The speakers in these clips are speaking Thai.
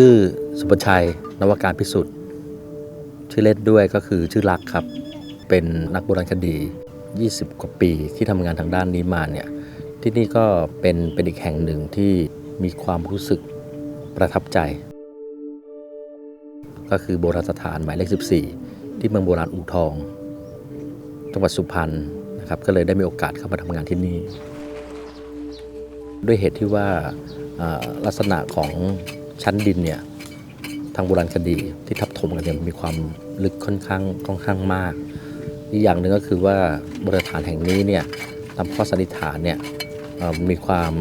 ชื่อสุภชัยนวการพิสุทธิ์ชื่อเล่นด้วยก็คือชื่อรักครับ เป็นนักโบราณคดี 20 กว่าปีที่ทำงานทางด้านนี้มาเนี่ยที่นี่ก็เป็นเป็นอีกแห่งหนึ่งที่มีความรู้สึกประทับใจ ก็คือโบราณสถานหมายเลข 14 ที่เมืองโบราณอู่ทอง จังหวัดสุพรรณนะครับก็เลยได้มีโอกาสเข้ามาทำงานที่นี่ ด้วยเหตุที่ว่าลักษณะของ ชั้นดินเนี่ยทางโบราณคดีที่ทับถมกันเนี่ยมีความลึกค่อนข้างค่อนข้างมาก อีกอย่างหนึ่งก็คือว่าโบราณสถานแห่งนี้เนี่ยตามข้อสันนิษฐานเนี่ยมีความ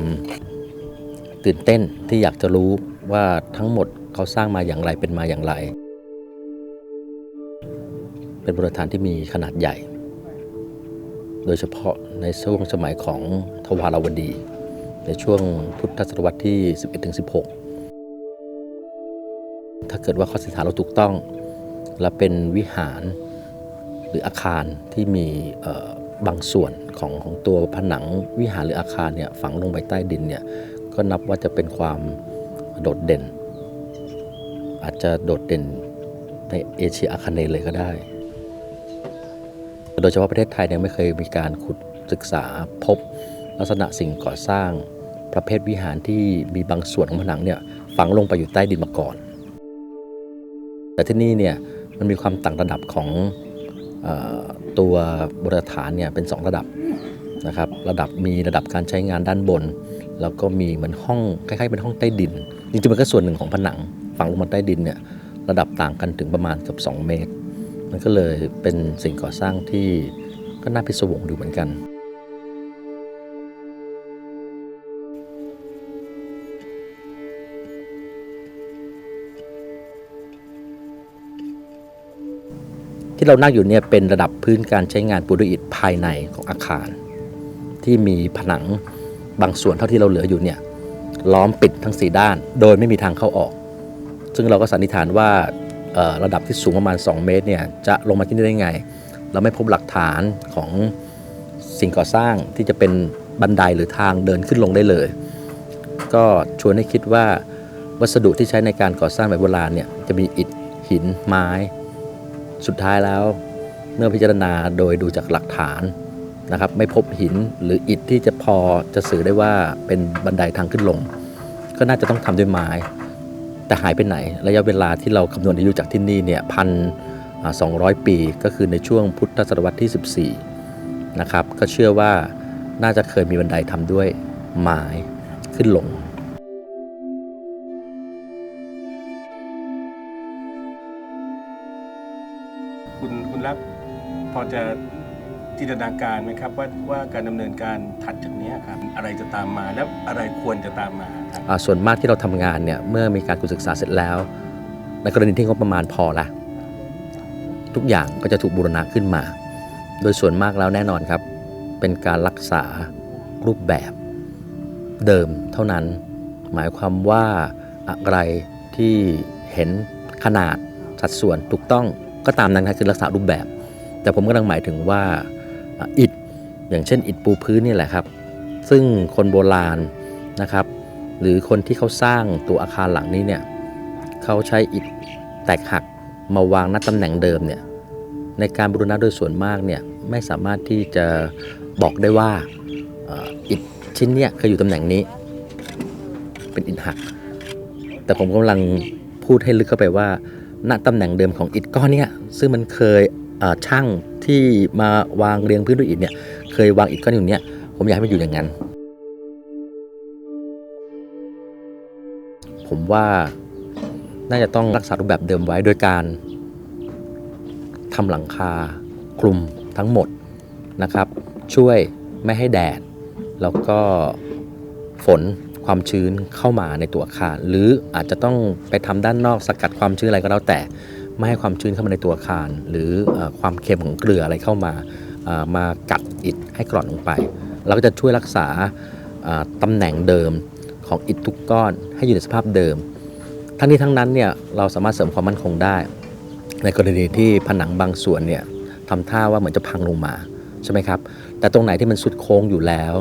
ตื่นเต้นที่อยากจะรู้ว่าทั้งหมดเขาสร้างมาอย่างไรเป็นมาอย่างไร เป็นโบราณสถานที่มีขนาดใหญ่ โดยเฉพาะในช่วงสมัยของทวารวดี ในช่วงพุทธศตวรรษที่ 11-16 ถ้าเกิดว่าข้อสันนิษฐานเราถูกต้อง และเป็นวิหารหรืออาคารที่มีบางส่วนของของตัวผนังวิหารหรืออาคารเนี่ยฝังลงไปใต้ดินเนี่ยก็นับว่าจะเป็นความโดดเด่น อาจจะโดดเด่นในเอเชียอาคเนย์เลยก็ได้ โดยเฉพาะประเทศไทยเนี่ยไม่เคยมีการขุดศึกษาพบลักษณะสิ่งก่อสร้างประเภทวิหารที่มีบางส่วนของผนังเนี่ยฝังลงไปอยู่ใต้ดินมาก่อน แต่ที่นี่เนี่ยมันมีความต่างระดับของเออตัวโบราณสถานเนี่ยเป็น 2 ระดับนะครับระดับมีระดับการใช้งานด้านบน แล้วก็มีเหมือนห้องคล้ายๆเป็นห้องใต้ดินจริงๆมันก็ส่วนหนึ่งของผนังฝังลงมาใต้ดินเนี่ยระดับต่างกันถึงประมาณเกือบ2 เมตร มันก็เลยเป็นสิ่งก่อสร้างที่ก็น่าพิศวงดูเหมือนกัน ที่เรานั่งอยู่เนี่ยเป็นระดับพื้นการใช้งานปูนอิฐภายในของอาคาร ที่มีผนังบางส่วนเท่าที่เราเหลืออยู่เนี่ยล้อมปิดทั้งสีด้าน โดยไม่มีทางเข้าออก ซึ่งเราก็สันนิษฐานว่าระดับที่สูงประมาณ 2 เมตรเนี่ยจะลงมาที่นี่ได้ไง เราไม่พบหลักฐานของสิ่งก่อสร้างที่จะเป็นบันไดหรือทางเดินขึ้นลงได้เลย ก็ชวนให้คิดว่าวัสดุที่ใช้ในการก่อสร้างแบบโบราณเนี่ยจะมีอิฐหินไม้ สุดท้ายแล้วเมื่อพิจารณาโดยดูจากหลักฐานนะครับ ไม่พบหินหรืออิฐที่จะพอจะสื่อได้ว่าเป็นบันไดทางขึ้นลง ก็น่าจะต้องทำด้วยไม้ แต่หายไปไหน ระยะเวลาที่เราคำนวณอายุจากที่นี่เนี่ยพันสองร้อยปีก็คือในช่วงพุทธศตวรรษที่ 14 นะครับ ก็เชื่อว่าน่าจะเคยมีบันไดทำด้วยไม้ขึ้นลง คุณรักพอจะจินตนาการไหมครับว่าว่าการดำเนินการถัดจากนี้ครับอะไรจะตามมาแล้วอะไรควรจะตามมาครับอ่าส่วนมากที่เราทำงานเนี่ยเมื่อมีการกุศึกษาเสร็จแล้ว ในกรณีที่งบประมาณพอละทุกอย่างก็จะถูกบูรณะขึ้นมา โดยส่วนมากแล้วแน่นอนครับ เป็นการรักษารูปแบบเดิมเท่านั้น หมายความว่าอะไรที่เห็นขนาดสัดส่วนถูกต้อง ก็ตามนั้นครับคือรักษารูปแบบ แต่ผมกำลังหมายถึงว่าอิฐอย่างเช่น อิฐปูพื้นนี่แหละครับ ซึ่งคนโบราณนะครับหรือคนที่เขาสร้างตัวอาคารหลังนี้เนี่ยเขาใช้อิฐแตกหักมาวางณตำแหน่งเดิมเนี่ยในการบูรณะโดยส่วนมากเนี่ยไม่สามารถที่จะบอกได้ว่าอิฐชิ้นเนี้ยเคยอยู่ตำแหน่งนี้ เป็นอิฐหัก แต่ผมกำลังพูดให้ลึกเข้าไปว่า ณตำแหน่งเดิมของอิฐก้อนเนี้ย ซึ่งมันเคยช่างที่มาวางเรียงพื้นด้วยอิฐเนี่ยเคยวางอิฐก้อนอยู่เนี้ยผมอยากให้มันอยู่อย่างนั้น ผมว่าน่าจะต้องรักษารูปแบบเดิมไว้โดยการทำหลังคาคลุมทั้งหมดนะครับ ช่วยไม่ให้แดด แล้วก็ฝนความชื้นเข้ามาในตัวอาคาร หรืออาจจะต้องไปทำด้านนอกสกัดความชื้นอะไรก็แล้วแต่ ไม่ให้ความชื้นเข้ามาในตัวอาคาร หรืออความเค็มของเกลืออะไรเข้ามามากัดอิฐให้กร่อนลงไป เราก็จะช่วยรักษาตำแหน่งเดิมของอิฐทุกก้อนให้อยู่ในสภาพเดิม ทั้งนี้ทั้งนั้นเนี่ยเราสามารถเสริมความมั่นคงได้ ในกรณีที่ผนังบางส่วนเนี่ยทำท่าว่าเหมือนจะพังลงมาใช่ไหมครับ แต่ตรงไหนที่มันสุดโค้งอยู่แล้ว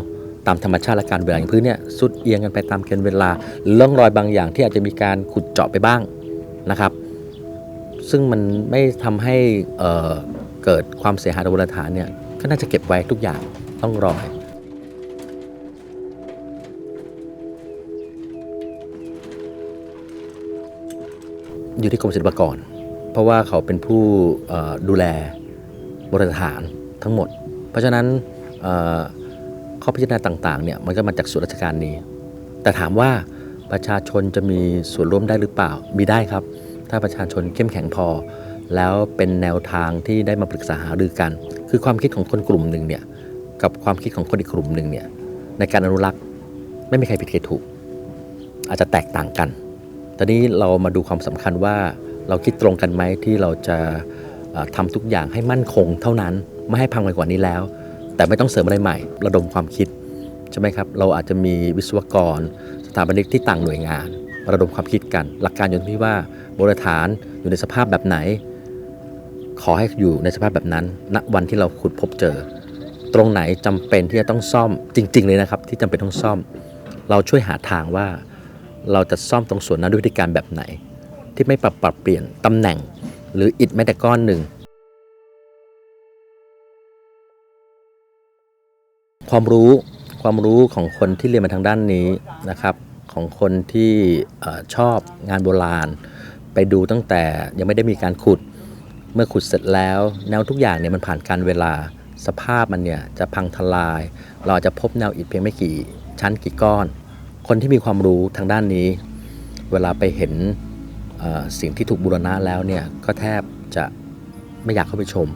ตามธรรมชาติและการเวลาอย่างพื้นเนี่ยสุดเอียงกันไปตามเกณฑ์เวลาหรือร่องรอยบางอย่างที่อาจจะมีการขุดเจาะไปบ้างนะครับ ซึ่งมันไม่ทำให้เกิดความเสียหายต่อโบราณสถานเนี่ยก็น่าจะเก็บไว้ทุกอย่างต้องรอยอยู่ที่กรมศิลปากร เพราะว่าเขาเป็นผู้ดูแลโบราณสถานทั้งหมด เพราะฉะนั้นข้อพิจารณาต่างๆเนี่ยมันก็มาจากส่วนราชการนี้ แต่ถามว่าประชาชนจะมีส่วนร่วมได้หรือเปล่า มีได้ครับ ถ้าประชาชนเข้มแข็งพอ แล้วเป็นแนวทางที่ได้มาปรึกษาหารือกัน คือความคิดของคนกลุ่มหนึ่งเนี่ยกับความคิดของคนอีกกลุ่มหนึ่งเนี่ยในการอนุรักษ์ไม่มีใครผิดใครถูก อาจจะแตกต่างกัน ตอนนี้เรามาดูความสำคัญว่าเราคิดตรงกันไหมที่เราจะเอ่อทำทุกอย่างให้มั่นคงเท่านั้น ไม่ให้พังไปกว่านี้แล้ว แต่ไม่ต้องเสริมอะไรใหม่ ระดมความคิดใช่ไหมครับ เราอาจจะมีวิศวกร สถาปนิกที่ต่างหน่วยงาน ระดมความคิดกัน หลักการอยู่ที่ว่าโบราณสถานอยู่ในสภาพแบบไหน ขอให้อยู่ในสภาพแบบนั้นณวันที่เราขุดพบเจอ ตรงไหนจำเป็นที่จะต้องซ่อมจริง ๆ เลยนะครับ ที่จำเป็นต้องซ่อม เราช่วยหาทางว่า เราจะซ่อมตรงส่วนนั้นด้วยวิธีการแบบไหน ที่ไม่ปรับปรับเปลี่ยนตำแหน่ง หรืออิฐแม้แต่ก้อนหนึ่งความรู้ความรู้ของคนที่เรียนมาทางด้านนี้นะครับ ของคนที่อชอบงานโบราณ ไปดูตั้งแต่ยังไม่ได้มีการขุด เมื่อขุดเสร็จแล้ว แนวทุกอย่างเนี่ยมันผ่านการเวลาสภาพมันเนี่ยจะพังทลาย เราอาจจะพบแนวอิฐเพียงไม่กี่ชั้นกี่ก้อน คนที่มีความรู้ทางด้านนี้ เวลาไปเห็นสิ่งที่ถูกบูรณะแล้วเนี่ยก็แทบจะไม่อยากเข้าไปชม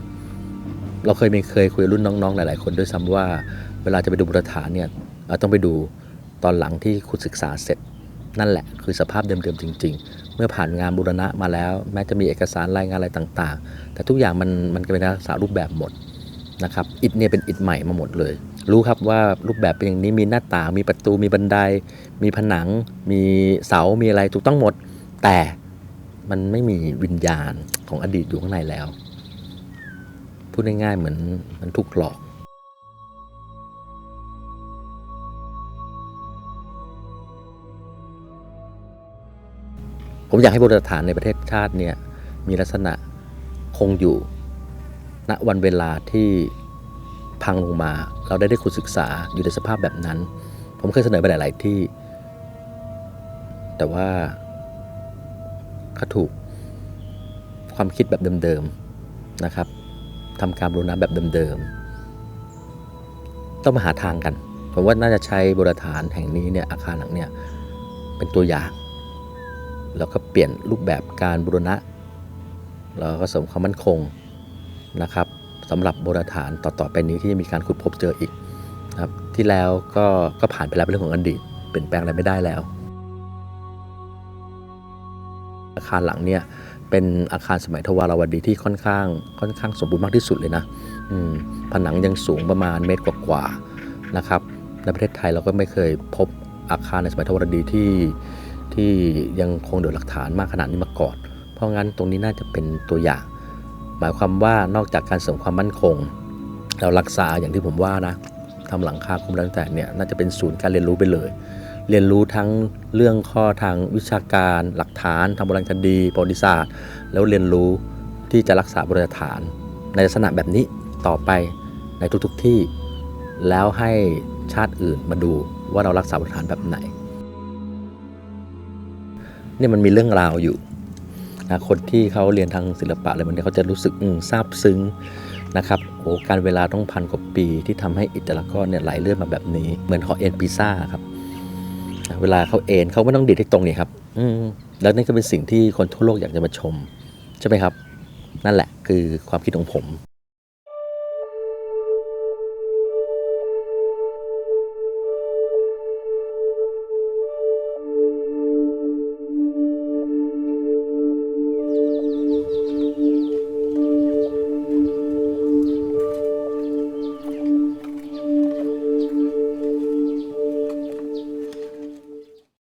เราเคยมีเคยคุยรุ่นน้องๆ หลาย ๆ คนด้วยซ้ำว่า เวลาจะไปดูบูรณฐานเนี่ยเราต้องไปดู ตอนหลังที่ขุดศึกษาเสร็จ นั่นแหละคือสภาพเดิมๆจริง ๆ เมื่อผ่านงานบูรณะมาแล้ว แม้จะมีเอกสารรายงานอะไรต่างๆ แต่ทุกอย่างมันมันก็เป็นลักษณะรูปแบบหมดนะครับอิฐเนี่ยเป็นอิฐใหม่มาหมดเลย รู้ครับว่ารูปแบบเป็นอย่างนี้มีหน้าต่างมีประตูมีบันได มีผนัง มีเสามีอะไรถูกต้องหมด แต่มันไม่มีวิญญาณของอดีตอยู่ข้างในแล้ว พูดง่ายๆเหมือนมันถูกหลอก ผมอยากให้โบราณสถานในประเทศชาติเนี่ยมีลักษณะคงอยู่ ณวันเวลาที่พังลงมา เราได้ได้ขุดศึกษาอยู่ในสภาพแบบนั้น ผมเคยเสนอไปหลาย ๆ ที่ แต่ว่าเขาถูกความคิดแบบเดิม ๆ นะครับทำการบูรณะแบบเดิม ๆ ต้องมาหาทางกัน ผมว่าน่าจะใช้โบราณสถานแห่งนี้เนี่ยอาคารหลังเนี่ยเป็นตัวอย่าง แล้วก็เปลี่ยนรูปแบบการบูรณะ แล้วก็สมความมั่นคงนะครับสำหรับโบราณสถานต่อๆไปนี้ที่จะมีการขุดพบเจออีกครับที่แล้วก็ก็ผ่านไปแล้วเป็นเรื่องของอดีตเปลี่ยนแปลงอะไรไม่ได้แล้ว อาคารหลังเนี่ยเป็นอาคารสมัยทวารวดีที่ค่อนข้างค่อนข้างสมบูรณ์มากที่สุดเลยนะผนังยังสูงประมาณเมตรกว่าๆนะครับในประเทศไทยเราก็ไม่เคยพบอาคารในสมัยทวารวดีที่ ที่ยังคงเดือหลักฐานมากขนาดนี้มาก่อน เพราะงั้นตรงนี้น่าจะเป็นตัวอย่าง หมายความว่านอกจากการเสริมความมั่นคง เรารักษาอย่างที่ผมว่านะทำหลังคาคุมแล้วแต่เนี่ยน่าจะเป็นศูนย์การเรียนรู้ไปเลย เรียนรู้ทั้งเรื่องข้อทางวิชาการหลักฐานทางโบราณคดีประวัติศาสตร์ แล้วเรียนรู้ที่จะรักษาโบราณสถาน ในลักษณะแบบนี้ต่อไปในทุกๆทที่ แล้วให้ชาติอื่นมาดูว่าเรารักษาโบราณสถานแบบไหน เนี่ยมันมีเรื่องราวอยู่นะคนที่เขาเรียนทางศิลปะอะไรแบบนี้เขาจะรู้สึกอืซาบซึ้งนะครับโอ้การเวลาต้องพันกว่าปีที่ทำให้อิฐแต่ละก้อนเนี่ยไหลเลื่อนมาแบบนี้ เหมือนหอเอ็นปิซ่าครับ เวลาเขาเอ็นเขาไม่ต้องดีดให้ตรงนี่ครับ อืแล้วนี่ก็เป็นสิ่งที่คนทั่วโลกอยากจะมาชม ใช่ไหมครับ นั่นแหละคือความคิดของผม